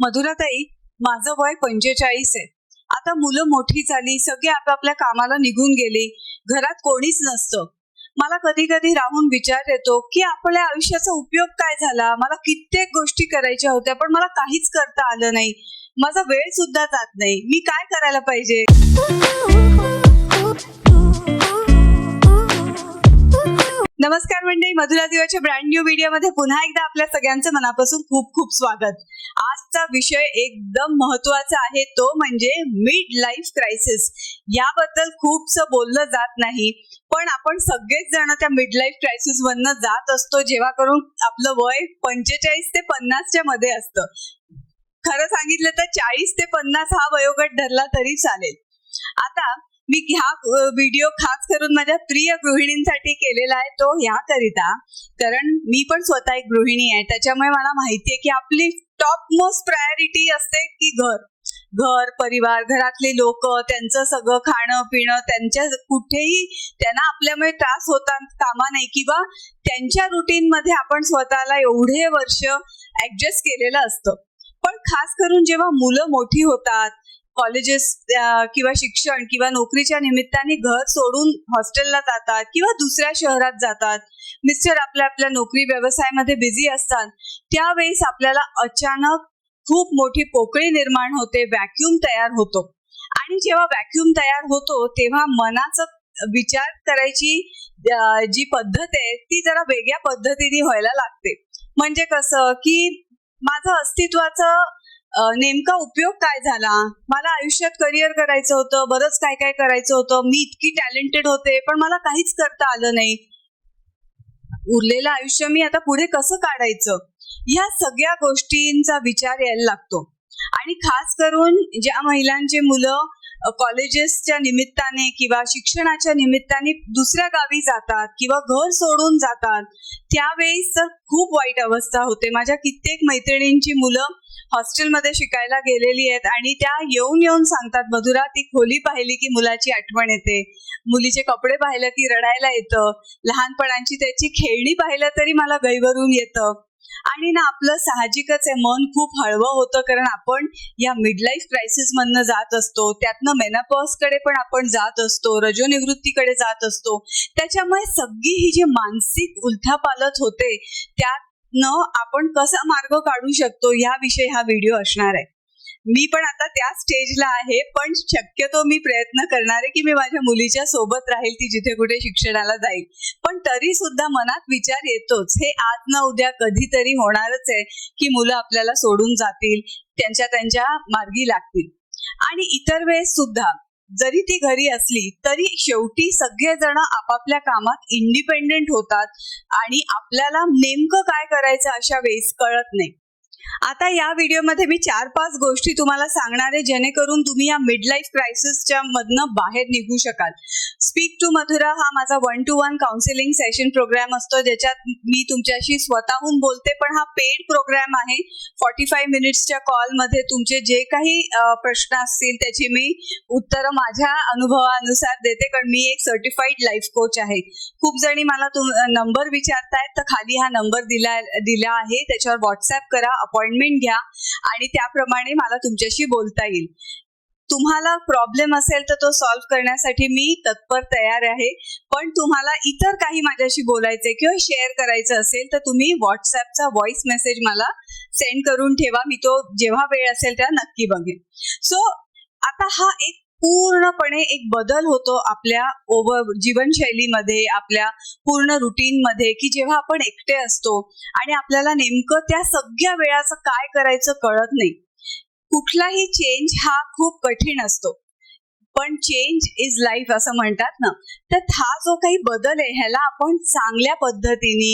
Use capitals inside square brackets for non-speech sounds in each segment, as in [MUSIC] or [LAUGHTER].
मधुराताई माझं वय पंचेचाळीस आहे. आता मुलं मोठी झाली सगळी आपापल्या कामाला निघून गेली. घरात कोणीच नसतं. मला कधी कधी राहून विचार येतो की आपल्या आयुष्याचा उपयोग काय झाला? मला कित्येक गोष्टी करायच्या होत्या पण मला काहीच करता आलं नाही. माझा वेळ सुद्धा जात नाही. मी काय करायला पाहिजे? [LAUGHS] नमस्कार मंडळी मधुरा दिवाच्या ब्रँड न्यू व्हिडिओमध्ये पुन्हा एकदा आपल्या सगळ्यांचं मनापासून खूप खूप स्वागत. आजचा विषय एकदम महत्त्वाचा आहे तो म्हणजे मिड लाईफ क्रायसिस याबद्दल खूपसं बोललं जात नाही पण आपण सगळेच जण त्या मिड लाईफ क्रायसिस वरनं जात असतो जेव्हा करून आपलं वय पंचेचाळीस ते पन्नासच्या मध्ये असतं. खरं सांगितलं तर चाळीस ते पन्नास हा वयोगट धरला तरी चालेल. आता मी ह्या व्हिडिओ खास करून माझ्या प्रिय गृहिणींसाठी केलेला आहे तो ह्याकरिता. कारण मी पण स्वतः एक गृहिणी आहे. त्याच्यामुळे मला माहितीये की आपली टॉप मोस्ट प्रायोरिटी असते की घर. घर परिवार घरातले लोक त्यांचं सगळं खाणं पिणं त्यांच्या कुठेही त्यांना आपल्यामुळे त्रास होता कामा नाही किंवा त्यांच्या रुटीन मध्ये आपण स्वतःला एवढे वर्ष ऍडजस्ट केलेलं असतं. पण खास करून जेव्हा मुलं मोठी होतात कॉलेजेस किंवा शिक्षण किंवा नोकरीच्या निमित्ताने घर सोडून हॉस्टेलला जातात किंवा दुसऱ्या शहरात जातात. मिस्टर आपल्या आपल्या नोकरी व्यवसायामध्ये बिझी असतात. त्यावेळेस आपल्याला अचानक खूप मोठी पोकळी निर्माण होते व्हॅक्यूम तयार होतो. आणि जेव्हा व्हॅक्यूम तयार होतो तेव्हा मनाचा विचार करायची जी पद्धत आहे ती जरा वेगळ्या पद्धतीने व्हायला लागते. म्हणजे कसं की माझं अस्तित्वाचं नेमका उपयोग काय झाला? मला आयुष्यात करिअर करायचं होतं बरंच काय काय करायचं होतं. मी इतकी टॅलेंटेड होते पण मला काहीच करता आलं नाही. उरलेलं आयुष्य मी आता पुढे कसं काढायचं? या सगळ्या गोष्टींचा विचार यायला लागतो. आणि खास करून ज्या महिलांचे मुलं कॉलेजेसच्या निमित्ताने किंवा शिक्षणाच्या निमित्ताने दुसऱ्या गावी जातात किंवा घर सोडून जातात त्यावेळेस तर खूप वाईट अवस्था होते. माझ्या कित्येक मैत्रिणींची मुलं हॉस्टेलमध्ये शिकायला गेलेली आहेत आणि त्या येऊन येऊन सांगतात मधुरा ती खोली पाहिली की मुलाची आठवण येते. मुलीचे कपडे पाहिलं की रडायला येतं. लहानपणाची त्याची खेळणी पाहिलं तरी मला गैवरून येतं. आणि ना आपलं साहजिकच आहे. मन खूप हळवं होतं कारण आपण या मिडलाईफ क्रायसिस मधनं जात असतो. त्यातनं मेनापॉजकडे पण आपण जात असतो. रजोनिवृत्तीकडे जात असतो. त्याच्यामुळे सगळी ही जी मानसिक उलथापालत होते न आपण कसा मार्ग काढू शकतो याविषयी हा व्हिडिओ असणार आहे. मी पण आता त्या स्टेजला आहे पण शक्यतो मी प्रयत्न करणार आहे की मी माझ्या मुलीच्या सोबत राहील ती जिथे कुठे शिक्षणाला जाईल. पण तरी सुद्धा मनात विचार येतोच. हे आज ना उद्या कधीतरी होणारच आहे की मुलं आपल्याला सोडून जातील त्यांच्या त्यांच्या मार्गी लागतील. आणि इतर वेळेस सुद्धा जरी ती घरी असली तरी शेवटी सगळेजण आपापल्या कामात इंडिपेंडेंट होतात आणि आपल्याला नेमकं काय करायचं अशा वेळेस कळत नाही. आता या व्हिडिओमध्ये मी चार पाच गोष्टी तुम्हाला सांगणार आहे जेणेकरून तुम्ही या मिड लाईफ क्रायसिसच्या मधनं बाहेर निघू शकाल. स्पीक टू मधुरा हा माझा one to one counselling session program असतो ज्याच्यात मी तुमच्याशी स्वतःहून बोलते पण हा पेड प्रोग्राम आहे. फॉर्टी फाईव्ह मिनिट्सच्या कॉलमध्ये तुमचे जे काही प्रश्न असतील त्याची मी उत्तरं माझ्या अनुभवानुसार देते कारण मी एक सर्टिफाईड लाईफ कोच आहे. खूप जणी मला तुम नंबर विचारतायत तर खाली हा नंबर दिला दिला आहे त्याच्यावर व्हॉट्सअप करा अपॉइंटमेंट घ्या आणि त्याप्रमाणे मला तुमच्याशी बोलता येईल. तुम्हाला प्रॉब्लेम असेल तर तो सॉल्व्ह करण्यासाठी मी तत्पर तयार आहे. पण तुम्हाला इतर काही माझ्याशी बोलायचे किंवा शेअर करायचं असेल तर तुम्ही व्हॉट्सअपचा व्हॉइस मेसेज मला सेंड करून ठेवा. मी तो जेव्हा वेळ असेल तेव्हा नक्की बघेन. सो आता हा एक पूर्णपणे एक बदल होतो आपल्या ओव्हर जीवनशैलीमध्ये आपल्या पूर्ण रुटीन मध्ये की जेव्हा आपण एकटे असतो आणि आपल्याला नेमकं त्या सगळ्या वेळाचं काय करायचं कळत नाही. कुठलाही चेंज हा खूप कठीण असतो. पण चेंज इज लाईफ असं म्हणतात ना. तर हा जो काही बदल आहे ह्याला आपण चांगल्या पद्धतीने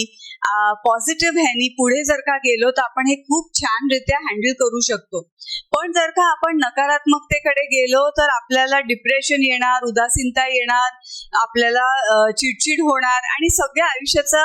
पॉझिटिव्ह ह्यानी पुढे जर का गेलो तर आपण हे खूप छानरित्या हँडल करू शकतो. पण जर का आपण नकारात्मकतेकडे गेलो तर आपल्याला डिप्रेशन येणार उदासीनता येणार आपल्याला चिडचिड होणार आणि सगळ्या आयुष्याचा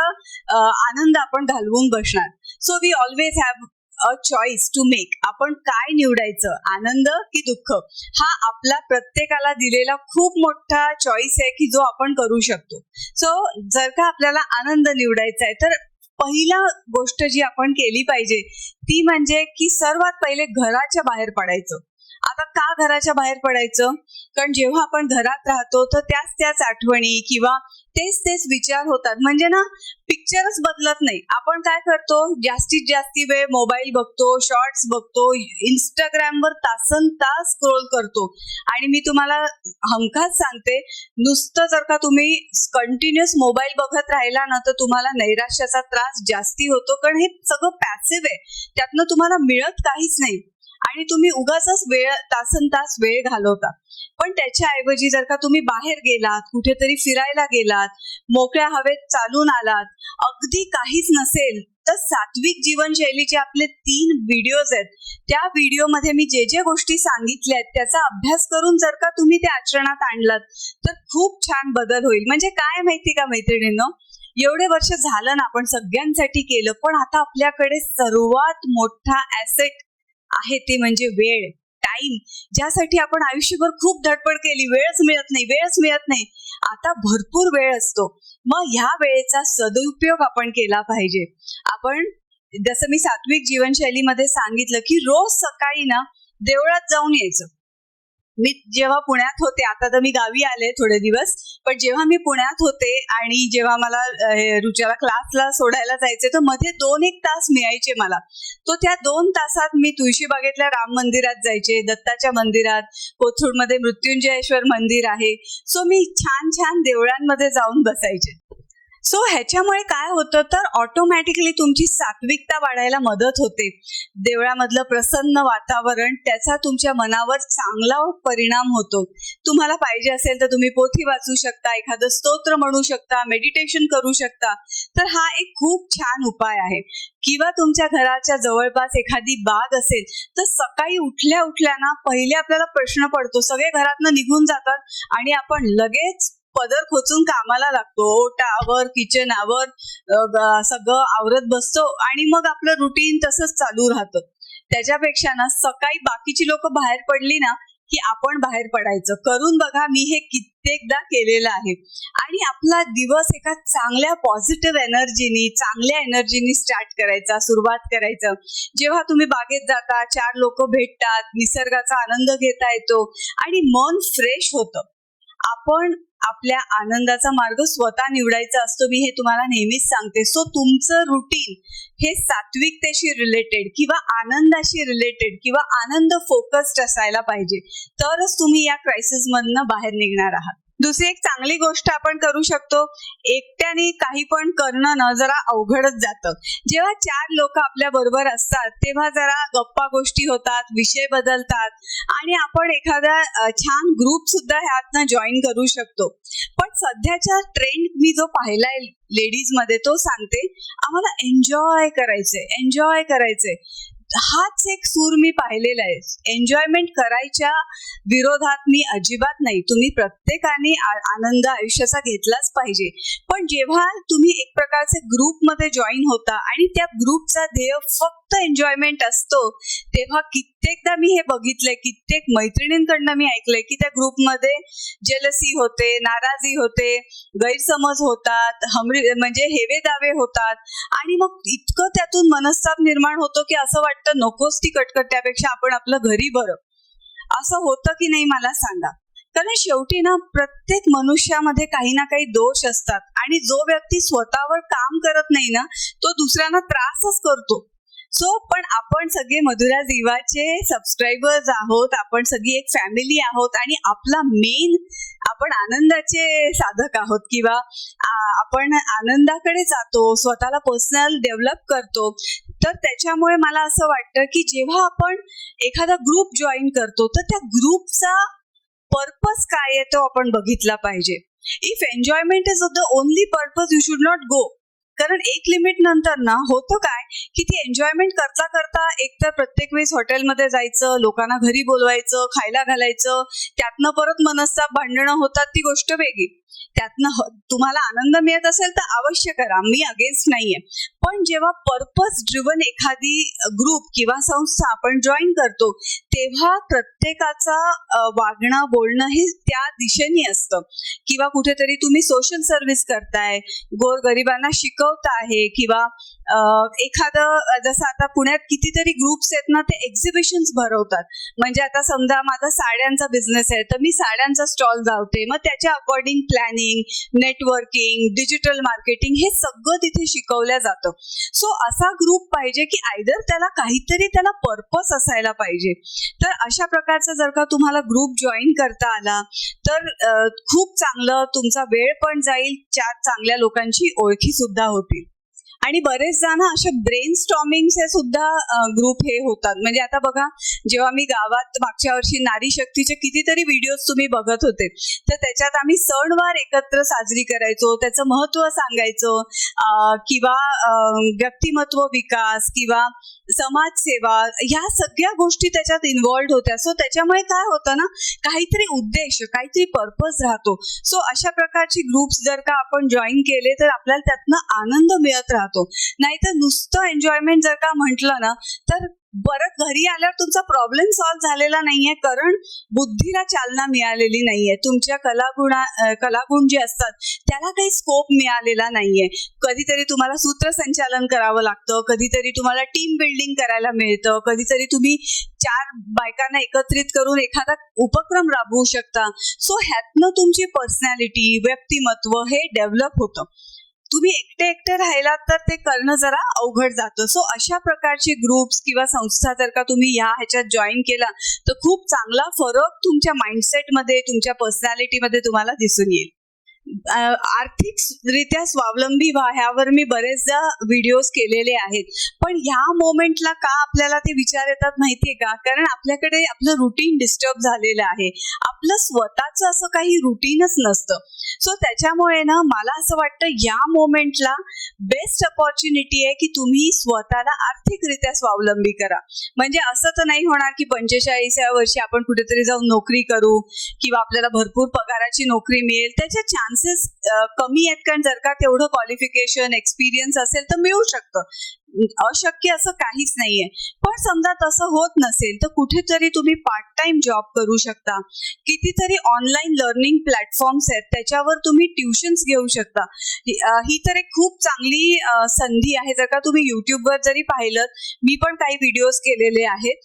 आनंद आपण घालवून बसणार. So we always have a choice to make आपण काय निवडायचं? आनंद की दुःख? हा आपला प्रत्येकाला दिलेला खूप मोठा चॉईस आहे की जो आपण करू शकतो. सो जर का आपल्याला आनंद निवडायचा आहे तर पहिला गोष्ट जी आपण केली पाहिजे ती म्हणजे की सर्वात पहिले घराच्या बाहेर पडायचं. आता का घराच्या बाहेर पडायचं? कारण जेव्हा आपण घरात राहतो तर त्याच त्याच आठवणी किंवा तेच तेच विचार होतात. म्हणजे ना पिक्चरच बदलत नाही. आपण काय करतो? जास्तीत जास्ती वेळ मोबाईल बघतो शॉर्ट्स बघतो इंस्टाग्रामवर तासन तास स्क्रोल करतो. आणि मी तुम्हाला हमखास सांगते नुसतं जर का तुम्ही कंटिन्युअस मोबाईल बघत राहिला ना तर तुम्हाला नैराश्याचा त्रास जास्ती होतो. कारण हे सगळं पॅसिव्ह आहे. त्यातनं तुम्हाला मिळत काहीच नाही. आणि तुम्ही उगाच वेळ तासन तास वेळ घालवता. पण त्याच्याऐवजी जर का तुम्ही बाहेर गेलात कुठेतरी फिरायला गेलात मोकळ्या हवेत चालून आलात अगदी काहीच नसेल तर सात्विक जीवनशैलीचे आपले तीन व्हिडिओज आहेत त्या व्हिडिओमध्ये मी जे जे गोष्टी सांगितल्या आहेत त्याचा अभ्यास करून जर का तुम्ही ते आचरणात आणलात तर खूप छान बदल होईल. म्हणजे काय माहिती का मैत्रिणींनो? एवढे वर्ष झालं ना आपण सगळ्यांसाठी केलं पण आता आपल्याकडे सर्वात मोठा ऍसेट आहे ते म्हणजे वेळ टाइम ज्यासाठी आपण आयुष्यभर खूप धडपड केली वेळच मिळत नाही वेळच मिळत नाही. आता भरपूर वेळ असतो. मग ह्या वेळेचा सदुपयोग आपण केला पाहिजे. आपण जसं मी सात्विक जीवनशैलीमध्ये सांगितलं की रोज सकाळी ना देवळात जाऊन यायचं. मी जेव्हा पुण्यात होते आता तर मी गावी आले थोडे दिवस पण जेव्हा मी पुण्यात होते आणि जेव्हा मला रुच्याला क्लासला सोडायला जायचे तर मध्ये दोन एक तास मिळायचे मला. तो त्या दोन तासात मी तुळशीबागेतल्या राम मंदिरात जायचे दत्ताच्या मंदिरात कोथरूडमध्ये मृत्युंजयेश्वर मंदिर आहे. सो मी छान छान देवळांमध्ये जाऊन बसायचे. सो ह्याच्यामुळे काय होतं तर ऑटोमॅटिकली तुमची सात्विकता वाढायला मदत होते. देवळामधलं प्रसन्न वातावरण त्याचा तुमच्या मनावर चांगला परिणाम होतो. तुम्हाला पाहिजे असेल तर तुम्ही पोथी वाचू शकता एखादं स्तोत्र म्हणू शकता मेडिटेशन करू शकता. तर हा एक खूप छान उपाय आहे. किंवा तुमच्या घराच्या जवळपास एखादी बाग असेल तर सकाळी उठल्या उठल्या ना पहिले आपल्याला प्रश्न पडतो. सगळे घरातनं निघून जातात आणि आपण लगेच पदर खोचून कामाला लागतो. ओटावर किचनावर सगळं आवरत बसतो आणि मग आपलं रुटीन तसंच चालू राहतं. त्याच्यापेक्षा ना सकाळी बाकीची लोक बाहेर पडली ना की आपण बाहेर पडायचं. करून बघा मी हे कित्येकदा केलेलं आहे. आणि आपला दिवस एका चांगल्या पॉझिटिव्ह एनर्जीनी चांगल्या एनर्जीनी स्टार्ट करायचा सुरुवात करायचं. जेव्हा तुम्ही बागेत जाता चार लोक भेटतात निसर्गाचा आनंद घेता येतो आणि मन फ्रेश होतं. आपण आपल्या आनंदाचा मार्ग स्वतः निवडायचा असतो मी हे तुम्हाला नेहमीच सांगते. सो तुमचं रुटीन हे सात्विकतेशी रिलेटेड किंवा आनंदाशी रिलेटेड किंवा आनंद फोकस्ड असायला पाहिजे. तरच तुम्ही या क्रायसिसमधनं बाहेर निघणार आहात. दुसरी एक चांगली गोष्ट आपण करू शकतो एकट्याने काही पण करणं ना जरा अवघडच जातं. जेव्हा चार लोक आपल्या बरोबर असतात तेव्हा जरा गप्पा गोष्टी होतात विषय बदलतात आणि आपण एखादा छान ग्रुप सुद्धा ह्यातनं जॉईन करू शकतो. पण सध्याचा ट्रेंड मी जो पाहिलाय लेडीजमध्ये तो सांगते आम्हाला एन्जॉय करायचंय एन्जॉय करायचंय. हाच एक सूर मी पाहिलेला आहे. एन्जॉयमेंट करायच्या विरोधात मी अजिबात नाही. तुम्ही प्रत्येकाने आनंद आयुष्याचा घेतलाच पाहिजे. पण जेव्हा तुम्ही एक प्रकारचे ग्रुपमध्ये जॉईन होता आणि त्या ग्रुपचा ध्येय फक्त एन्जॉयमेंट असतो. तेव्हा कित्येकदा मी हे बघितलंय कित्येक मैत्रिणींकडनं मी ऐकलंय की त्या ग्रुपमध्ये जेलसी होते नाराजी होते गैरसमज होतात हमरी म्हणजे हेवे दावे होतात. आणि मग इतकं त्यातून मनस्ताप निर्माण होतो की असं वाटतं नकोच ती कटकट त्यापेक्षा आपण आपलं घरी बरं. असं होतं की नाही मला सांगा. कारण शेवटी ना प्रत्येक मनुष्यामध्ये काही ना काही दोष असतात. आणि जो व्यक्ती स्वतःवर काम करत नाही ना तो दुसऱ्यांना त्रासच करतो. सो पण आपण सगळे मधुरा जीवाचे सबस्क्रायबर्स आहोत आपण सगळी एक फॅमिली आहोत आणि आपला मेन आपण आनंदाचे साधक आहोत किंवा आपण आनंदाकडे जातो स्वतःला पर्सनल डेव्हलप करतो. तर त्याच्यामुळे मला असं वाटतं की जेव्हा आपण एखादा ग्रुप जॉईन करतो तर त्या ग्रुपचा पर्पज काय आहे तो आपण बघितला पाहिजे. If enjoyment is the only purpose you should not go कारण एक लिमिट नंतर ना होतं काय की ती एन्जॉयमेंट करता करता एकतर प्रत्येक वेळेस हॉटेलमध्ये जायचं लोकांना घरी बोलवायचं खायला घालायचं त्यातनं परत मनस्ताप भांडणं होतात ती गोष्ट वेगळी. त्यातनं तुम्हाला आनंद मिळत असेल तर अवश्य करा. मी अगेन्स्ट नाहीये. पण जेव्हा पर्पज ड्रिवन एखादी ग्रुप किंवा संस्था आपण जॉईन करतो तेव्हा प्रत्येकाचा वागणं बोलणं हे त्या दिशेने असतं. किंवा कुठेतरी तुम्ही सोशल सर्व्हिस करताय गोरगरिबांना शिकवता आहे किंवा एखादं जसं आता पुण्यात कितीतरी ग्रुप्स आहेत ना ते एक्झिबिशन्स भरवतात. म्हणजे आता समजा माझा साड्यांचा बिझनेस आहे तर मी साड्यांचा स्टॉल लावते. मग त्याच्या according planning networking digital marketing हे सगळं तिथे शिकवलं जातं. सो असा ग्रुप पाहिजे की आयदर त्याला काहीतरी त्याला पर्पस असायला पाहिजे. तर अशा प्रकारचा जर का तुम्हाला ग्रुप जॉईन करता आला तर खूप चांगलं तुमचा वेळ पण जाईल चार चांगल्या लोकांची ओळखी सुद्धा होतील. आणि बरेच जण अशा ब्रेन स्टॉमिंगचे सुद्धा ग्रुप हे होतात. म्हणजे आता बघा जेव्हा मी गावात मागच्या वर्षी नारी शक्तीचे कितीतरी व्हिडिओज तुम्ही बघत होते तर त्याच्यात आम्ही सणवार एकत्र साजरी करायचो. त्याचं महत्त्व सांगायचो. किंवा व्यक्तिमत्व विकास किंवा समाजसेवा ह्या सगळ्या गोष्टी त्याच्यात इन्व्हॉल्ड होत्या. सो त्याच्यामुळे काय होतं ना काहीतरी उद्देश काहीतरी पर्पज राहतो. सो अशा प्रकारची ग्रुप्स जर का आपण जॉईन केले तर आपल्याला त्यातनं आनंद मिळत राहतो. नाहीतर नुसतं एन्जॉयमेंट जर का म्हटलं ना तर परत घरी आल्यावर तुमचा प्रॉब्लेम सॉल्व्ह झालेला नाहीये कारण बुद्धीला चालना मिळालेली नाहीये. तुमच्या कलागुणा कलागुण जे असतात त्याला काही स्कोप मिळालेला नाहीये. कधीतरी तुम्हाला सूत्रसंचालन करावं लागतं कधीतरी तुम्हाला टीम बिल्डिंग करायला मिळतं कधीतरी तुम्ही चार बायकांना एकत्रित करून एखादा उपक्रम राबवू शकता. सो ह्यातनं तुमची पर्सनॅलिटी व्यक्तिमत्व हे डेव्हलप होतं. तुम्ही एकटे एकटे राहिलात तर ते करणं जरा अवघड जातं. सो अशा प्रकारचे ग्रुप्स किंवा संस्था जर का तुम्ही या ह्याच्यात जॉईन केला तर खूप चांगला फरक तुमच्या माइंडसेटमध्ये तुमच्या पर्सनॅलिटीमध्ये तुम्हाला दिसून येईल. आर्थिकरित्या स्वावलंबी व्हा ह्यावर मी बरेचदा व्हिडिओज केलेले आहेत. पण ह्या मोमेंटला का आपल्याला ते विचार येतात माहितीये का? कारण आपल्याकडे आपलं रुटीन डिस्टर्ब झालेलं आहे. आपलं स्वतःचं असं काही रुटीनच नसतं. सो त्याच्यामुळे ना मला असं वाटतं या मोमेंटला बेस्ट अपॉर्च्युनिटी आहे की तुम्ही स्वतःला आर्थिकरित्या स्वावलंबी करा. म्हणजे असं तर नाही होणार की पंचेचाळीसव्या वर्षी आपण कुठेतरी जाऊन नोकरी करू किंवा आपल्याला भरपूर पगाराची नोकरी मिळेल. त्याचे चान्सेस uh, कमी आहेत कारण जर का तेवढं क्वालिफिकेशन एक्सपिरियन्स असेल तर मिळू शकतं. अशक्य असं काहीच नाहीये. पण समजा तसं होत नसेल तर कुठेतरी तुम्ही पार्ट टाइम जॉब करू शकता. कितीतरी ऑनलाईन लर्निंग प्लॅटफॉर्म्स आहेत त्याच्यावर तुम्ही ट्युशन्स घेऊ शकता. ही तर एक खूप चांगली संधी आहे. जर का तुम्ही युट्यूबवर जरी पाहिलं मी पण काही व्हिडिओज केलेले आहेत.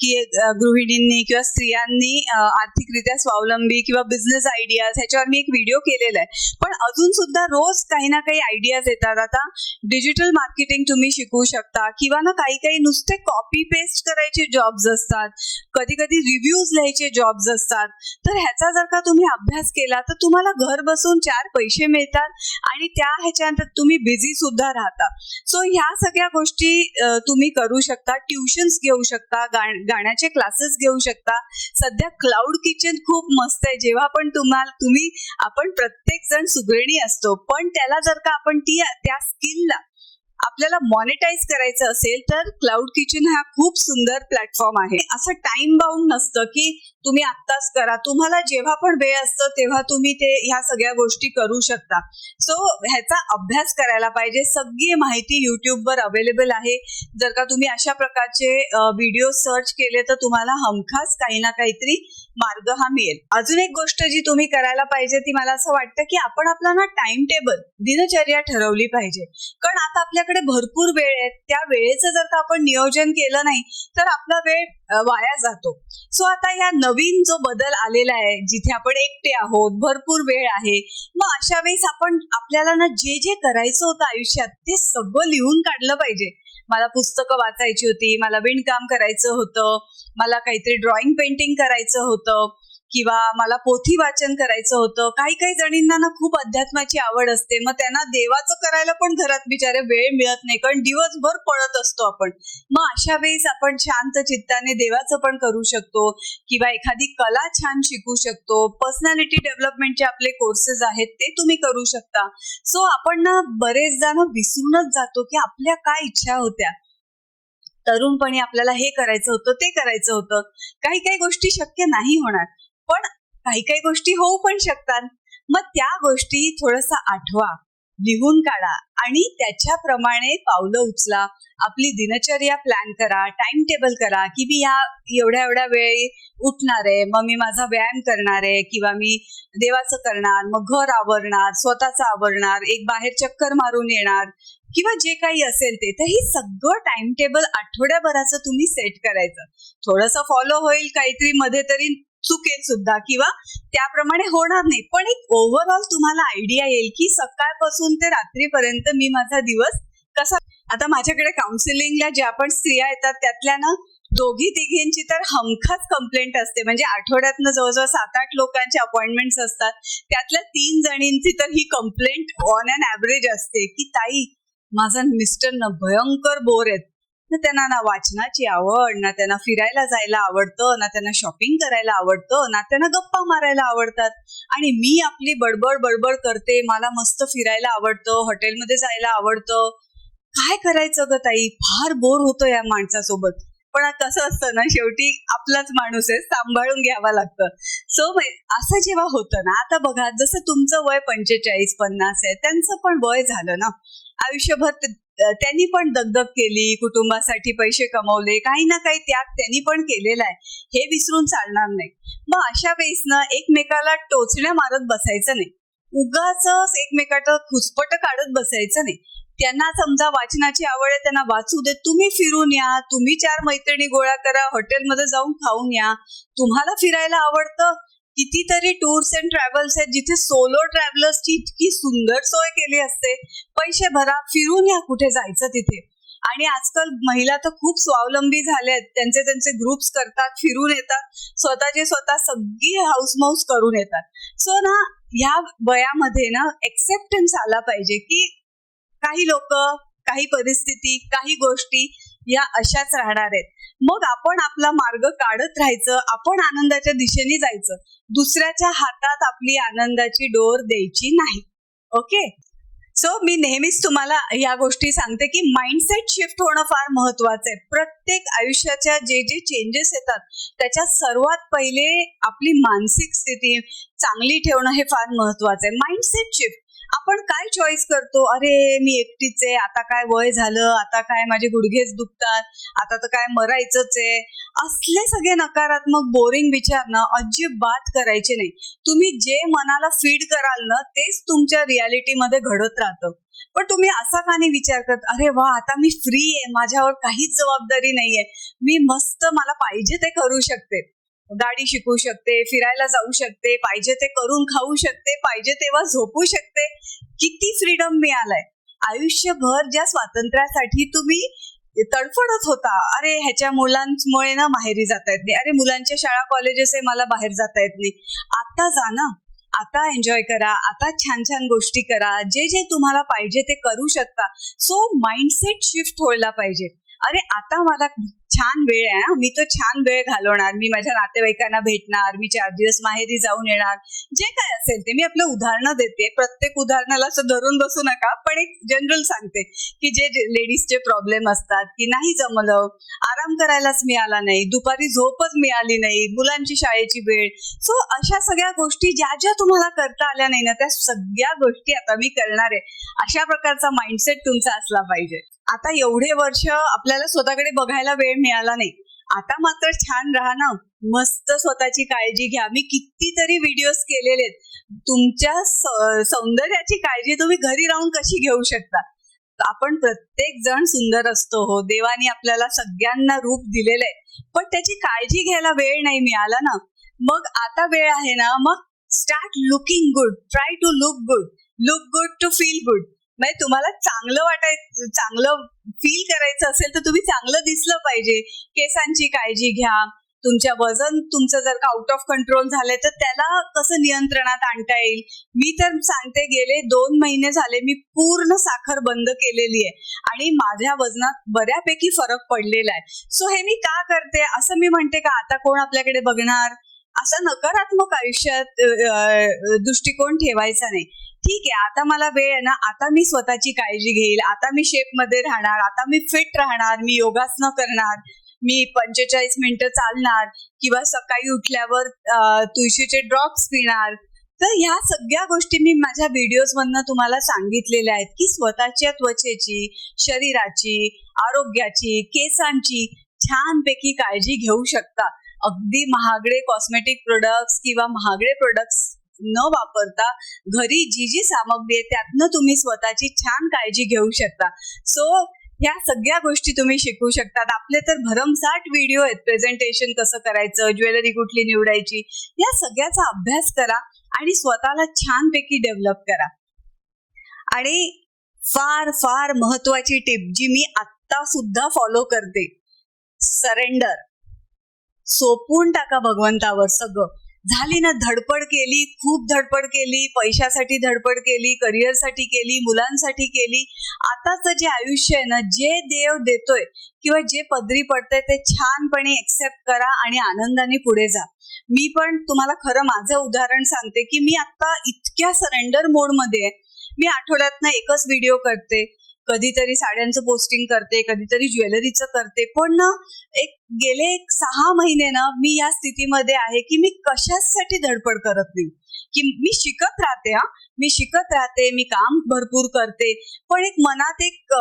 की गृहिणींनी किंवा स्त्रियांनी आर्थिकरित्या स्वावलंबी किंवा बिझनेस आयडियाज ह्याच्यावर मी एक व्हिडिओ केलेला आहे. पण अजून सुद्धा रोज काही ना काही आयडियाज येतात. आता डिजिटल मार्केटिंग तुम्ही शिकू शकता. किंवा ना काही काही नुसते कॉपी पेस्ट करायचे जॉब्स असतात. कधी कधी रिव्ह्यूज लिहायचे जॉब्स असतात. तर ह्याचा जर का तुम्ही अभ्यास केला तर तुम्हाला घर बसून चार पैसे मिळतात आणि त्या ह्याच्यानंतर तुम्ही बिझी सुद्धा राहता. सो ह्या सगळ्या गोष्टी तुम्ही करू शकता. ट्युशन्स घेऊ शकता. गाण्याचे क्लासेस घेऊ शकता. सध्या क्लाउड किचन खूप मस्त आहे. जेव्हा पण तुम्हाला तुम्ही आपण प्रत्येक जण सुगृहिणी असतो. पण त्याला जर का आपण ती त्या स्किलला आपल्याला मॉनिटाईज करायचं असेल तर क्लाउड किचन हा खूप सुंदर प्लॅटफॉर्म आहे. असं टाइम बाउंड नसतं की तुम्ही आत्ताच करा. तुम्हाला जेव्हा पण वेळ असतं तेव्हा तुम्ही ते ह्या सगळ्या गोष्टी करू शकता. सो ह्याचा अभ्यास करायला पाहिजे. सगळी माहिती युट्यूबवर अवेलेबल आहे. जर का तुम्ही अशा प्रकारचे व्हिडिओ सर्च केले तर तुम्हाला हमखास काही ना काहीतरी मार्ग हा मिळेल. अजून एक गोष्ट जी तुम्ही करायला पाहिजे ती मला असं वाटतं की आपण आपला ना टाइम टेबल दिनचर्या ठरवली पाहिजे. कारण आता आपल्याकडे भरपूर वेळ आहे. त्या वेळेचं जर का आपण नियोजन केलं नाही तर आपला वेळ वाया जातो. सो आता या नवीन जो बदल आलेला आहे जिथे आपण एकटे आहोत भरपूर वेळ आहे मग अशा वेळेस आपण आपल्याला ना जे जे करायचं होतं आयुष्यात ते सगळं लिहून काढलं पाहिजे. मला पुस्तकं वाचायची होती मला विणकाम करायचं होतं मला काहीतरी ड्रॉइंग पेंटिंग करायचं होतं. किंवा मला पोथी वाचन करायचं होतं. काही काही जणींना ना खूप अध्यात्माची आवड असते. मग त्यांना देवाचं करायला पण घरात बिचारे वेळ मिळत नाही. कारण दिवसभर पळत असतो आपण. मग अशा वेळेस आपण शांत चित्ताने देवाचं पण करू शकतो किंवा एखादी कला छान शिकू शकतो. पर्सनॅलिटी डेव्हलपमेंटचे आपले कोर्सेस आहेत ते तुम्ही करू शकता. सो आपण ना बरेचदा ना विसरूनच जातो की आपल्या काय इच्छा होत्या. तरुणपणी आपल्याला हे करायचं होतं ते करायचं होतं. काही काही गोष्टी शक्य नाही होणार. पण काही काही गोष्टी होऊ पण शकतात. मग त्या गोष्टी थोडस आठवा लिहून काढा आणि त्याच्याप्रमाणे पावलं उचला. आपली दिनचर्या प्लॅन करा टाइम टेबल करा की मी या एवढ्या एवढ्या वेळी उठणार आहे मग मी माझा व्यायाम करणार आहे किंवा मी देवाचं करणार मग घर आवरणार स्वतःचं आवरणार एक बाहेर चक्कर मारून येणार किंवा जे काही असेल ते. तर हे सगळं टाइम टेबल आठवड्याभराचं तुम्ही सेट करायचं. थोडंसं फॉलो होईल काहीतरी मध्ये तरी चुकेल सुद्धा किंवा त्याप्रमाणे होणार नाही. पण एक ओव्हरऑल तुम्हाला आयडिया येईल की सकाळपासून ते रात्रीपर्यंत मी माझा दिवस कसा आता माझ्याकडे काउन्सिलिंगला ज्या पण स्त्रिया येतात त्यातल्या ना दोघी तिघींची तर हमखास कंप्लेंट असते. म्हणजे आठवड्यातनं जवळजवळ सात आठ लोकांचे अपॉइंटमेंट्स असतात. त्यातल्या तीन जणींची तर ही कंप्लेंट ऑन अन ऍव्हरेज असते की ताई माझा मिस्टर ना भयंकर बोर आहेत. ना त्यांना ना वाचनाची आवड ना त्यांना फिरायला जायला आवडतं ना त्यांना शॉपिंग करायला आवडतं ना त्यांना गप्पा मारायला आवडतात. आणि मी आपली बडबड बडबड करते मला मस्त फिरायला आवडतं हॉटेलमध्ये जायला आवडतं. काय करायचं ग ताई? फार बोर होतो या माणसासोबत. पण कसं असतं ना शेवटी आपलाच माणूस आहे सांभाळून घ्यावा लागतं. सो असं जेव्हा होतं ना आता बघा जसं तुमचं वय पंचेचाळीस पन्नास आहे त्यांचं पण वय झालं ना. आयुष्यभर त्यांनी पण दगदग केली कुटुंबासाठी पैसे कमवले काही ना काही त्याग त्यांनी पण केलेला आहे. हे विसरून चालणार नाही. मग अशा वेळेस ना एकमेकाला टोचण्या मारत बसायचं नाही. उगाच एकमेकाचं खुसपट काढत बसायचं नाही. त्यांना समजा वाचनाची आवड आहे त्यांना वाचू दे तुम्ही फिरून या तुम्ही चार मैत्रिणी गोळा करा हॉटेलमध्ये जाऊन खाऊन या. तुम्हाला फिरायला आवडतं? कितीतरी टूर्स अँड ट्रॅव्हल्स आहेत जिथे सोलो ट्रॅव्हलर्सची इतकी सुंदर सोय केली असते. पैसे भरा फिरून या कुठे जायचं तिथे. आणि आजकाल महिला तर खूप स्वावलंबी झाल्या आहेत. त्यांचे त्यांचे ग्रुप्स करतात फिरून येतात. स्वतःचे स्वतः सगळी हाऊसमाऊस करून येतात. सो ना ह्या वयामध्ये ना एक्सेप्टन्स आला पाहिजे की काही लोक काही परिस्थिती काही गोष्टी या अशाच राहणार आहेत. मग आपण आपला मार्ग काढत राहायचं आपण आनंदाच्या दिशेने जायचं. दुसऱ्याच्या हातात आपली आनंदाची डोर द्यायची नाही. ओके? सो मी नेहमीच तुम्हाला या गोष्टी सांगते की माइंडसेट शिफ्ट होणं फार महत्वाचं आहे. प्रत्येक आयुष्याच्या जे जे चेंजेस येतात त्याच्या सर्वात पहिले आपली मानसिक स्थिती चांगली ठेवणं हे फार महत्वाचं आहे. माइंडसेट शिफ्ट आपण काय चॉईस करतो? अरे मी एकटीच आहे. आता काय वय झालं? आता काय माझे गुडघेच दुखतात? आता तर काय मरायचंच आहे? असले सगळे नकारात्मक बोरिंग विचार ना अजिबात करायचे नाही. तुम्ही जे मनाला फीड कराल ना तेच तुमच्या रियालिटीमध्ये घडत राहतं. पण तुम्ही असा का नाही विचार करत? अरे वा आता मी फ्री आहे. माझ्यावर काहीच जबाबदारी नाहीये. मी मस्त मला पाहिजे ते करू शकते. गाडी शिकू शकते फिरायला जाऊ शकते पाहिजे ते करून खाऊ शकते पाहिजे तेव्हा झोपू शकते. किती फ्रीडम मिळालाय? आयुष्यभर ज्या स्वातंत्र्यासाठी तुम्ही तडफडत होता अरे ह्याच्या मुलांमुळे ना माहेरी जाता येत नाही. अरे मुलांच्या शाळा कॉलेजेस आहे मला बाहेर जाता येत नाही. आता जा ना. आता एन्जॉय करा. आता छान छान गोष्टी करा. जे जे तुम्हाला पाहिजे ते करू शकता. सो माइंडसेट शिफ्ट व्हायला पाहिजे. अरे आता मला छान वेळ आहे मी तो छान वेळ घालवणार. मी माझ्या नातेवाईकांना भेटणार मी चार दिवस माहेरी जाऊन येणार. जे काय असेल ते मी आपलं उदाहरणं देते. प्रत्येक उदाहरणाला असं धरून बसू नका पण एक जनरल सांगते की जे लेडीजचे प्रॉब्लेम असतात की नाही जमलं आराम करायलाच मिळाला नाही दुपारी झोपच मिळाली नाही मुलांची शाळेची वेळ. सो अशा सगळ्या गोष्टी ज्या ज्या तुम्हाला करता आल्या नाही ना त्या सगळ्या गोष्टी आता मी करणार आहे. अशा प्रकारचा माइंडसेट तुमचा असला पाहिजे. आता एवढे वर्ष आपल्याला स्वतःकडे बघायला वेळ मिळाला नाही. आता मात्र छान राहा ना. मस्त स्वतःची काळजी घ्या. मी कितीतरी व्हिडिओज केलेले आहेत तुमच्या सौंदर्याची काळजी तुम्ही घरी राहून कशी घेऊ शकता? आपण प्रत्येक जण सुंदर असतो हो. देवाने आपल्याला सगळ्यांना रूप दिलेलं आहे पण त्याची काळजी घ्यायला वेळ नाही मिळाला ना. मग आता वेळ आहे ना. मग start looking good try to look good look good to feel good म्हणजे तुम्हाला चांगलं वाटायचं चांगलं फील करायचं असेल तर तुम्ही चांगलं दिसलं पाहिजे. केसांची काळजी घ्या. तुमच्या वजन तुमचं जर का आउट ऑफ कंट्रोल झालंय तर त्याला कसं नियंत्रणात आणता येईल? मी तर सांगते गेले दोन महिने झाले मी पूर्ण साखर बंद केलेली आहे आणि माझ्या वजनात बऱ्यापैकी फरक पडलेला आहे. सो हे मी का करते? असं मी म्हणते का आता कोण आपल्याकडे बघणार? असा नकारात्मक आयुष्यात दृष्टिकोन ठेवायचा नाही. ठीक आहे आता मला वेळ आहे ना आता मी स्वतःची काळजी घेईल आता मी शेपमध्ये राहणार आता मी फिट राहणार मी योगासनं करणार मी पंचेचाळीस मिनिटं चालणार किंवा सकाळी उठल्यावर तुळशीचे ड्रॉप्स पिणार. तर ह्या सगळ्या गोष्टी मी माझ्या व्हिडिओज मधनं तुम्हाला सांगितलेल्या आहेत की स्वतःच्या त्वचेची शरीराची आरोग्याची केसांची छानपैकी काळजी घेऊ शकता. अगदी महागडे कॉस्मेटिक प्रोडक्ट्स किंवा महागडे प्रोडक्ट्स न वापरता घरी जी जी सामग्री आहे त्यातनं तुम्ही स्वतःची छान काळजी घेऊ शकता. सो ह्या सगळ्या गोष्टी तुम्ही शिकू शकतात. आपले तर भरमसाठ व्हिडिओ आहेत. प्रेझेंटेशन कसं करायचं ज्वेलरी कुठली निवडायची या सगळ्याचा अभ्यास करा आणि स्वतःला छानपैकी डेव्हलप करा. आणि फार फार महत्वाची टिप जी मी आत्ता सुद्धा फॉलो करते सरेंडर सोपून टाका भगवंतावर सगळं. झाली ना धडपड केली खूप धडपड केली पैशासाठी धडपड केली करिअरसाठी केली मुलांसाठी केली. आताचं जे आयुष्य आहे ना जे देव देतोय किंवा जे पदरी पडतंय ते छानपणे एक्सेप्ट करा आणि आनंदाने पुढे जा. मी पण तुम्हाला खरं माझं उदाहरण सांगते की मी आता इतक्या सरेंडर मोडमध्ये आहे. मी आठवड्यातनं एकच व्हिडिओ करते. कधीतरी साड्यांचं पोस्टिंग करते कधीतरी ज्वेलरीचं करते. पण ना एक गेले एक सहा महिने ना मी या स्थितीमध्ये आहे की मी कशासाठी धडपड करत नाही. की मी शिकत राहते हा. मी शिकत राहते मी काम भरपूर करते. पण एक मनात एक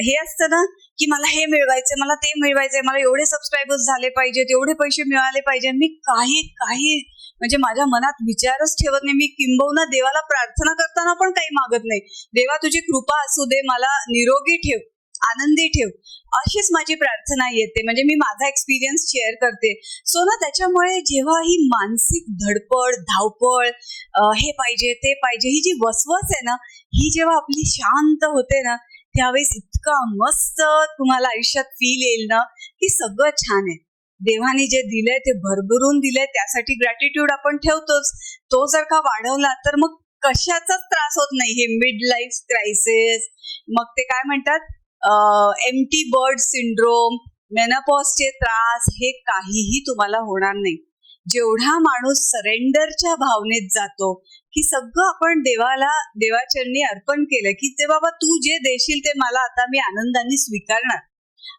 हे असतं ना की मला हे मिळवायचंय मला ते मिळवायचंय मला एवढे सबस्क्रायबर्स झाले पाहिजेत एवढे पैसे मिळाले पाहिजे मी काही काही म्हणजे माझ्या मनात विचारच ठेवत नाही. मी किंबहुना देवाला प्रार्थना करताना पण काही मागत नाही. देवा तुझी कृपा असू दे मला निरोगी ठेव आनंदी ठेव. अशीच माझी प्रार्थना येते. म्हणजे मी माझा एक्सपिरियन्स शेअर करते. सो ना त्याच्यामुळे जेव्हा ही मानसिक धडपड धावपळ हे पाहिजे ते पाहिजे ही जी वसवस आहे ना ही जेव्हा आपली शांत होते ना त्यावेळेस इतका मस्त तुम्हाला आयुष्यात फील येईल ना की सगळं छान आहे. देवाने जे दिलंय ते भरभरून दिलंय त्यासाठी ग्रॅटिट्यूड आपण ठेवतोच. तो जर का वाढवला तर मग कशाचाच त्रास होत नाही. हे मिड लाईफ क्रायसिस मग ते काय म्हणतात? एमटी बर्ड सिंड्रोम मेनापॉसचे त्रास हे काहीही तुम्हाला होणार नाही. जेवढा माणूस सरेंडरच्या भावनेत जातो की सगळं आपण देवाला देवाचरणी अर्पण केलं की ते बाबा तू जे देशील ते मला आता मी आनंदाने स्वीकारणार.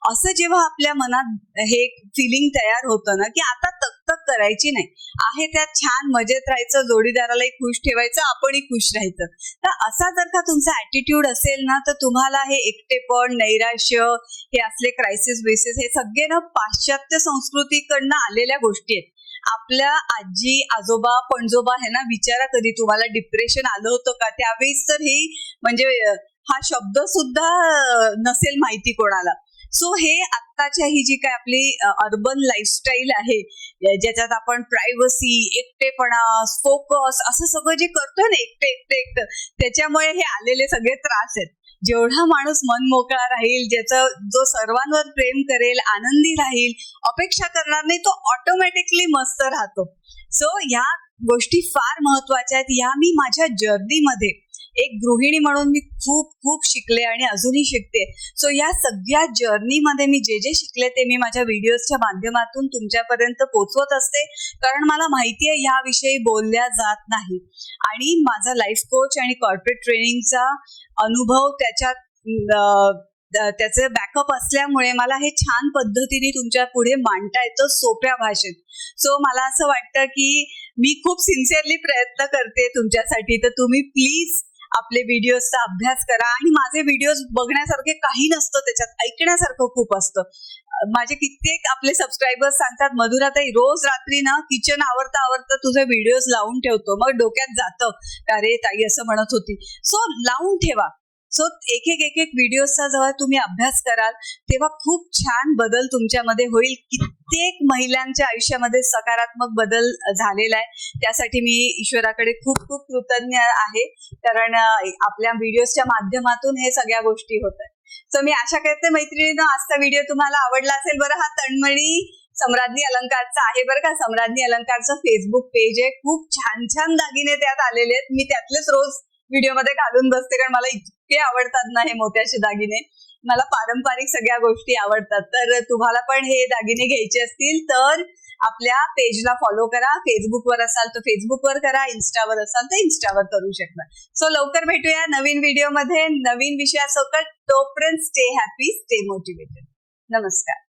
असं जेव्हा आपल्या मनात हे फिलिंग तयार होतं ना की आता तकतक करायची नाही. आहे त्यात छान मजेत राहायचं जोडीदारालाही खुश ठेवायचं आपणही खुश राहायचं. तर असा जर का तुमचा ऍटिट्यूड असेल ना तर तुम्हाला हे एकटेपण नैराश्य हे असले क्रायसिस बेसिस हे सगळे ना पाश्चात्य संस्कृतीकडनं आलेल्या गोष्टी आहेत. आपल्या आजी आजोबा पणजोबा हे ना विचारा कधी तुम्हाला डिप्रेशन आलं होतं का? त्यावेळेस तर हे म्हणजे हा शब्द सुद्धा नसेल माहिती कोणाला. सो हे आत्ताच्या ही जी काय आपली अर्बन लाईफस्टाईल आहे ज्याच्यात आपण प्रायव्हसी एकटेपणा फोकस असं सगळं जे करतो ना एकटे एकटे एकटं त्याच्यामुळे हे आलेले सगळे त्रास आहेत. जेवढा माणूस मन मोकळा राहील ज्याचा जो सर्वांवर प्रेम करेल आनंदी राहील अपेक्षा करणार नाही तो ऑटोमॅटिकली मस्त राहतो. सो ह्या गोष्टी फार महत्त्वाच्या आहेत. या मी माझ्या जर्नीमध्ये एक गृहिणी म्हणून मी खूप खूप शिकले आणि अजूनही शिकते. सो या सगळ्या जर्नीमध्ये मी जे जे शिकले ते मी माझ्या व्हिडिओजच्या माध्यमातून तुमच्यापर्यंत पोहोचवत असते. कारण मला माहिती आहे याविषयी बोलल्या जात नाही. आणि माझा लाईफ कोच आणि कॉर्पोरेट ट्रेनिंगचा अनुभव त्याच्यात त्याचे बॅकअप असल्यामुळे मला हे छान पद्धतीने तुमच्यापुढे मांडता येतं सोप्या भाषेत. सो मला असं वाटतं की मी खूप सिन्सिअरली प्रयत्न करते तुमच्यासाठी. तर तुम्ही प्लीज आपले व्हिडिओजचा अभ्यास करा. आणि माझे व्हिडिओज बघण्यासारखे काही नसतं त्याच्यात. ऐकण्यासारखं खूप असतं. माझे कित्येक आपले सबस्क्रायबर्स सांगतात मधुराताई रोज रात्री ना किचन आवरता आवरता तुझे व्हिडिओज लावून ठेवतो. मग डोक्यात जातं का रे ताई असं म्हणत होती. सो लावून ठेवा. सो एक एक एक एक व्हिडिओचा जेव्हा तुम्ही अभ्यास कराल तेव्हा खूप छान बदल तुमच्यामध्ये होईल. कित्येक महिलांच्या आयुष्यामध्ये सकारात्मक बदल झालेला आहे. त्यासाठी मी ईश्वराकडे खूप खूप कृतज्ञ आहे. कारण आपल्या व्हिडिओच्या माध्यमातून हे सगळ्या गोष्टी होत आहेत. सो मी आशा करते मैत्रिणीनं आजचा व्हिडिओ तुम्हाला आवडला असेल. बरं हा तन्मणी सम्राज्ञी अलंकारचा आहे बरं का? सम्राज्ञी अलंकारचं फेसबुक पेज आहे. खूप छान छान दागिने त्यात आलेले आहेत. मी त्यातलेच रोज व्हिडिओमध्ये घालून बसते कारण मला इतके आवडतात ना हे मोत्याचे दागिने. मला पारंपरिक सगळ्या गोष्टी आवडतात. तर तुम्हाला पण हे दागिने घ्यायचे असतील तर आपल्या पेजला फॉलो करा. फेसबुकवर असाल तर फेसबुकवर करा इन्स्टावर असाल तर इन्स्टावर करू शकता. सो लवकर भेटूया नवीन व्हिडिओमध्ये नवीन विषयासोबत तोपर्यंत स्टे हॅपी स्टे मोटिवेटेड नमस्कार.